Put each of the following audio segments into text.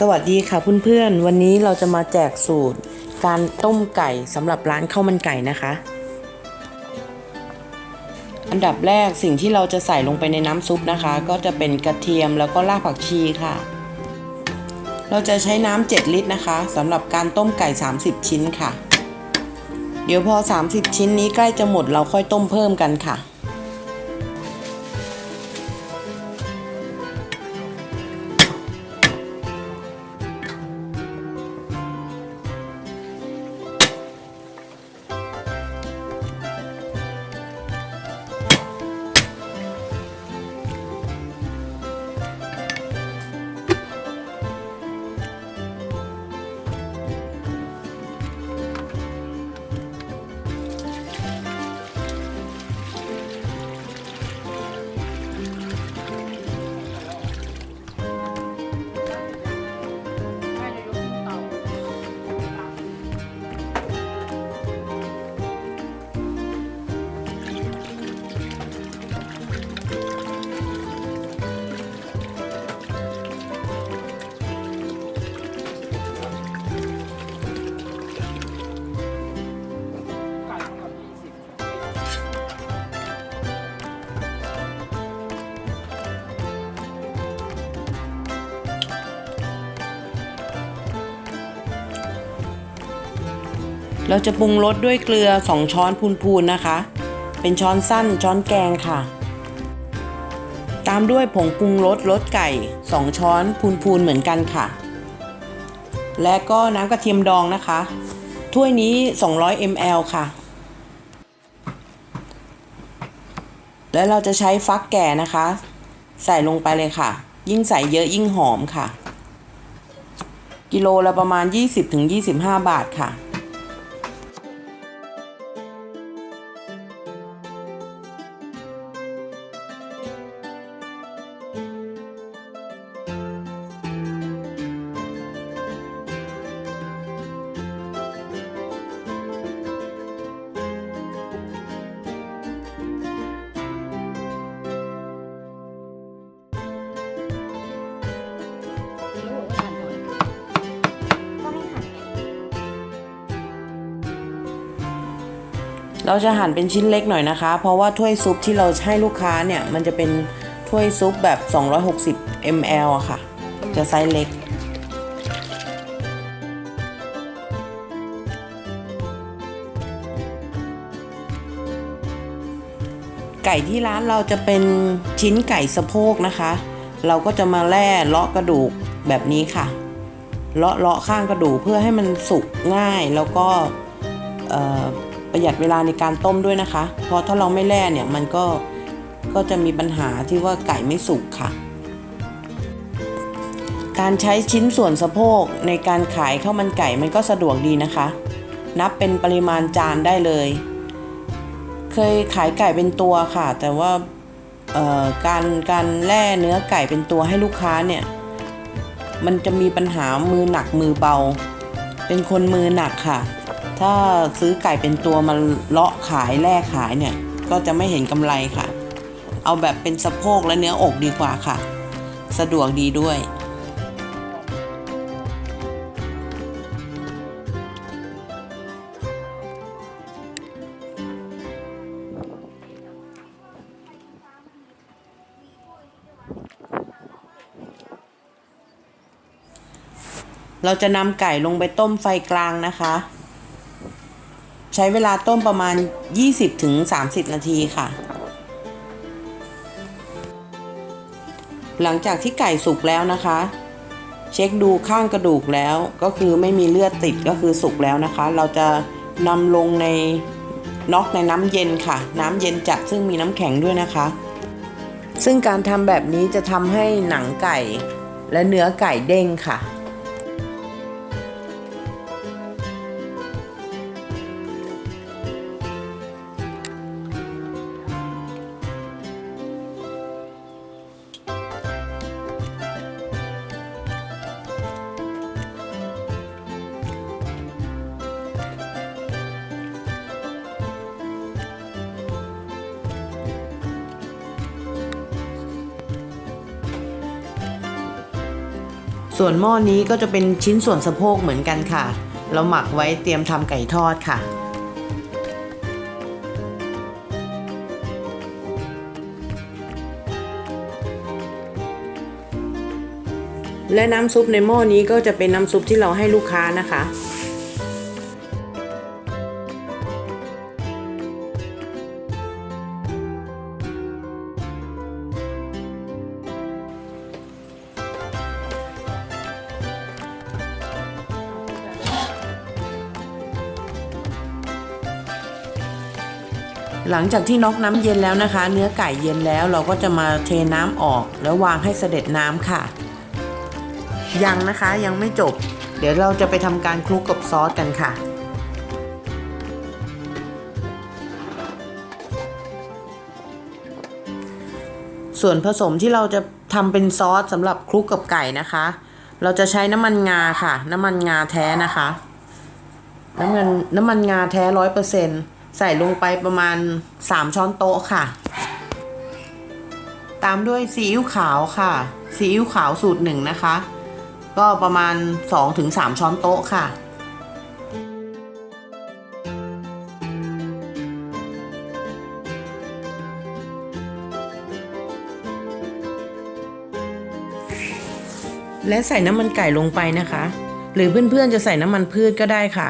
สวัสดีค่ะเพื่อนๆ วันนี้เราจะมาแจกสูตร การต้มไก่สำหรับร้านข้าวมันไก่นะคะ อันดับแรกสิ่งที่เราจะใส่ลงไปในน้ำซุปนะคะ ก็จะเป็นกระเทียมแล้วก็รากผักชีค่ะ เราจะใช้น้ำ7ลิตรนะคะสำหรับการต้มไก่ 30 ชิ้นค่ะ เดี๋ยวพอ 30 ชิ้นนี้ใกล้จะหมดเราค่อยต้มเพิ่มกันค่ะ เราจะปรุงรสด้วยเกลือ 2 ช้อนพูนๆนะคะ เป็นช้อนสั้นช้อนแกงค่ะ ตามด้วยผงปรุงรสรสไก่ 2 ช้อนพูนๆเหมือนกันค่ะ และก็น้ำกระเทียมดองนะคะ ถ้วยนี้ 200 ml ค่ะ แล้วเราจะใช้ฟักแก่นะคะ ใส่ลงไปเลยค่ะ ยิ่งใส่เยอะยิ่งหอมค่ะ กิโลละประมาณ 20-25 บาทค่ะ เราจะหั่นเป็นชิ้นเล็กหน่อยนะคะ เพราะว่าถ้วยซุปที่เราให้ลูกค้าเนี่ยมันจะเป็นถ้วยซุปแบบ 260 ml อะค่ะ จะไซส์เล็ก ไก่ที่ร้านเราจะเป็นชิ้นไก่สะโพกนะคะ เราก็จะมาแล่เลาะกระดูกแบบนี้ค่ะ เลาะเลาะข้างกระดูกเพื่อให้มันสุกง่ายแล้วก็ ประหยัดเวลาในการต้มด้วยนะคะ เพราะถ้าเราไม่แล่เนี่ยมันก็ก็จะมีปัญหาที่ว่าไก่ไม่สุกค่ะ การใช้ชิ้นส่วนสะโพกในการขายข้าวมันไก่มันก็สะดวกดีนะคะ นับเป็นปริมาณจานได้เลย เคยขายไก่เป็นตัวค่ะ แต่ว่าการการแล่เนื้อไก่เป็นตัวให้ลูกค้าเนี่ย มันจะมีปัญหามือหนักมือเบา เป็นคนมือหนักค่ะ ถ้าซื้อไก่เป็นตัวมาเลาะขายแล่ขายเนี่ย ก็จะไม่เห็นกำไรค่ะ เอาแบบเป็นสะโพกและเนื้ออกดีกว่าค่ะ สะดวกดีด้วยเราจะนำไก่ลงไปต้มไฟกลางนะคะ ใช้เวลาต้มประมาณ 20-30 นาทีค่ะ หลังจากที่ไก่สุกแล้วนะคะ เช็คดูข้างกระดูกแล้วก็คือไม่มีเลือดติดก็คือสุกแล้วนะคะ เราจะนำลงในน็อกในน้ำเย็นค่ะ น้ำเย็นจัดซึ่งมีน้ำแข็งด้วยนะคะ ซึ่งการทำแบบนี้จะทำให้หนังไก่และเนื้อไก่เด้งค่ะ ส่วนหม้อนี้ก็จะเป็นชิ้นส่วนสะโพกเหมือนกันค่ะ เราหมักไว้เตรียมทำไก่ทอดค่ะ และน้ำซุปในหม้อนี้ก็จะเป็นน้ำซุปที่เราให้ลูกค้านะคะ หลังจากที่น็อกน้ำเย็นแล้วนะคะ เนื้อไก่เย็นแล้วเราก็จะมาเทน้ำออก แล้ววางให้เสด็จน้ำค่ะ ยังนะคะยังไม่จบ เดี๋ยวเราจะไปทำการคลุกกับซอสกันค่ะส่วนผสมที่เราจะทำเป็นซอสสำหรับคลุกกับไก่นะคะ เราจะใช้น้ำมันงาค่ะ น้ำมันงาแท้นะคะ น้ำมันน้ำมันงาแท้ร้อยเปอร์เซ็นต์ ใส่ลงไปประมาณ 3 ช้อนโต๊ะค่ะ ตามด้วยซีอิ๊วขาวค่ะซีอิ๊วขาวสูตรหนึ่งนะคะ ก็ประมาณ 2-3 ช้อนโต๊ะค่ะ และใส่น้ำมันไก่ลงไปนะคะ หรือเพื่อนๆจะใส่น้ำมันพืชก็ได้ค่ะ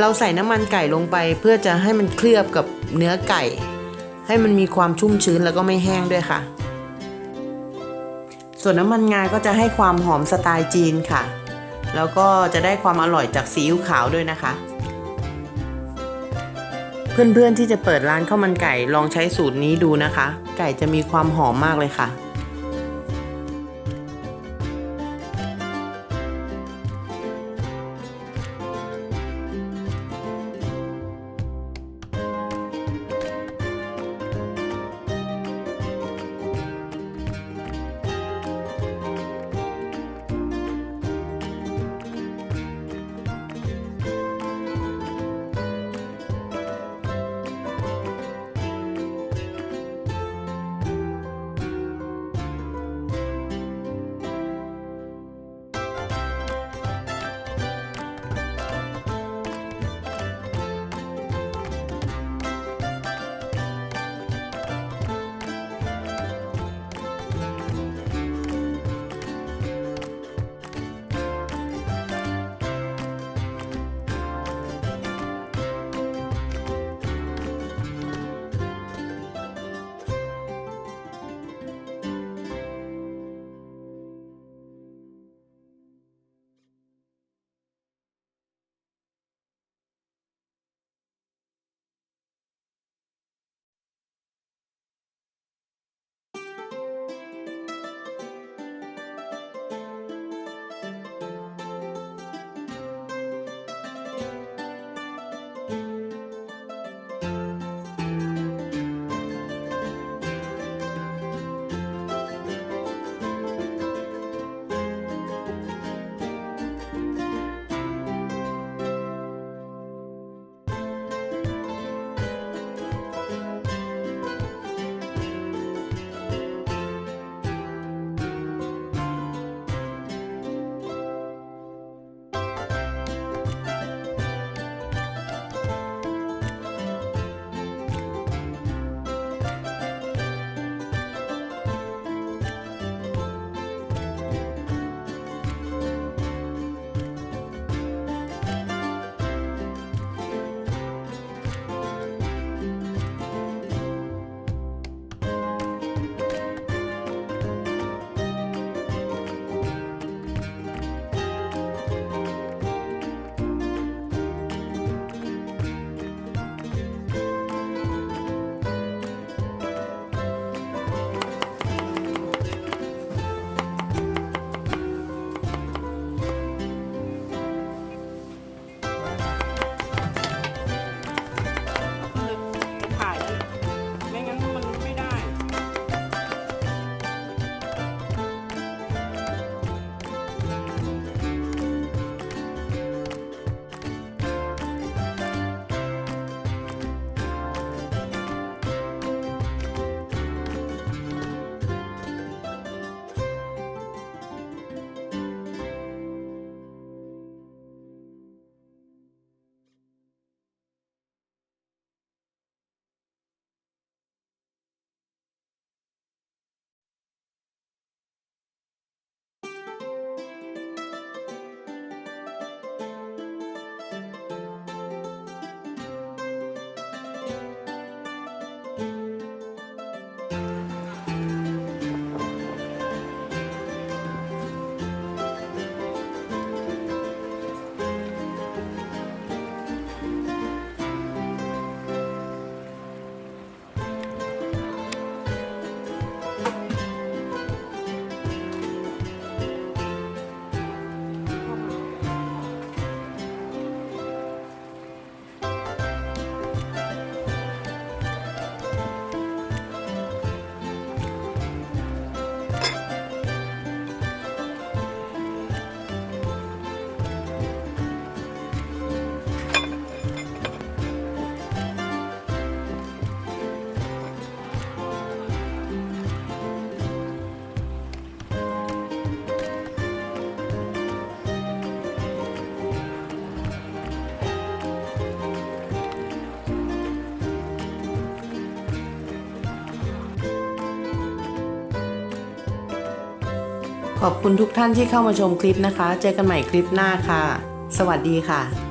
เราใส่น้ำมันไก่ลงไป เพื่อจะให้มันเคลือบกับเนื้อไก่ ให้มันมีความชุ่มชื้นแล้วก็ไม่แห้งด้วยค่ะ ส่วนน้ำมันงาก็จะให้ความหอมสไตล์จีนค่ะ แล้วก็จะได้ความอร่อยจากซีอิ๊วขาวด้วยนะคะ เพื่อนๆที่จะเปิดร้านข้าวมันไก่ลองใช้สูตรนี้ดูนะคะ ไก่จะมีความหอมมากเลยค่ะ ขอบคุณทุกท่านที่เข้ามาชมคลิปนะคะ เจอกันใหม่คลิปหน้าค่ะ สวัสดีค่ะ